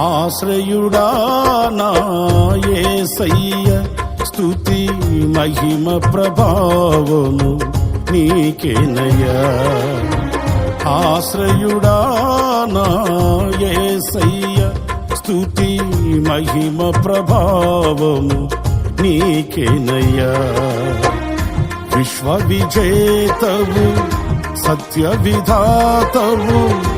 ఆశ్రయుడా నా యేసయ్య స్తుతి మహిమ ప్రభావము నీకేనయ్యా. ఆశ్రయుడా నా యేసయ్య స్తుతి మహిమ ప్రభావము నీకేనయ్యా. విశ్వ విజేతవు సత్య విధాతవు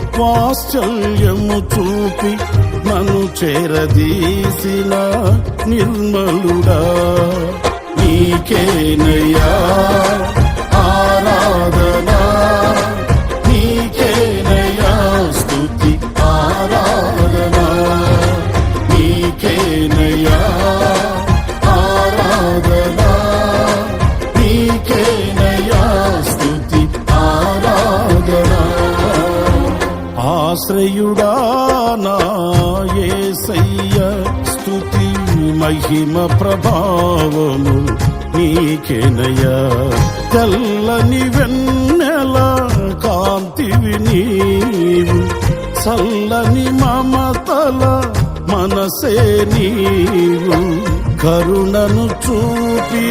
కృపాశ్చల్యము చూపి నన్ను చేరదీసిన నిర్మలుడా నీకేనయ్యా. ఆశ్రయుడా నా యేసయ్య స్తుతి మహిమ ప్రభావము నీకేనయ్యా. తెల్లని వెన్నెల కాంతివి నీవు చల్లని మమతల మనసే నీవు. కరుణను చూపి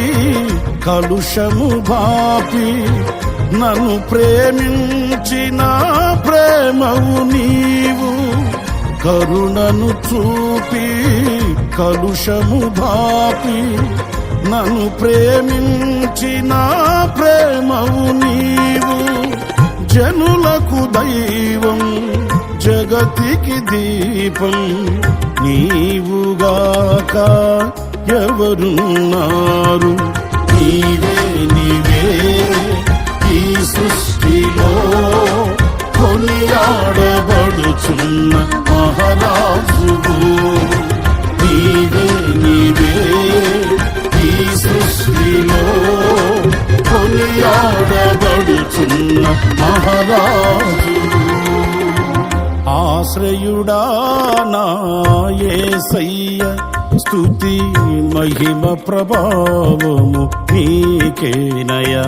కలుషము బాపి నన్ను ప్రేమించినా ప్రేమవు నీవు కరుణను చూపి కలుషము భాపి నన్ను ప్రేమించిన ప్రేమవు నీవు. జనులకు దైవం జగతికి దీపం నీవుగాక ఎవరున్నారు? నీవే కొనియాడబడుచున్న మహారాజువు. నీవే నీవే ఈ సృష్టిలో కొనియాడబడుచున్న మహారాజు ఆశ్రయుడా నా స్థుతి మహిమ ప్రభావము నీకేనయా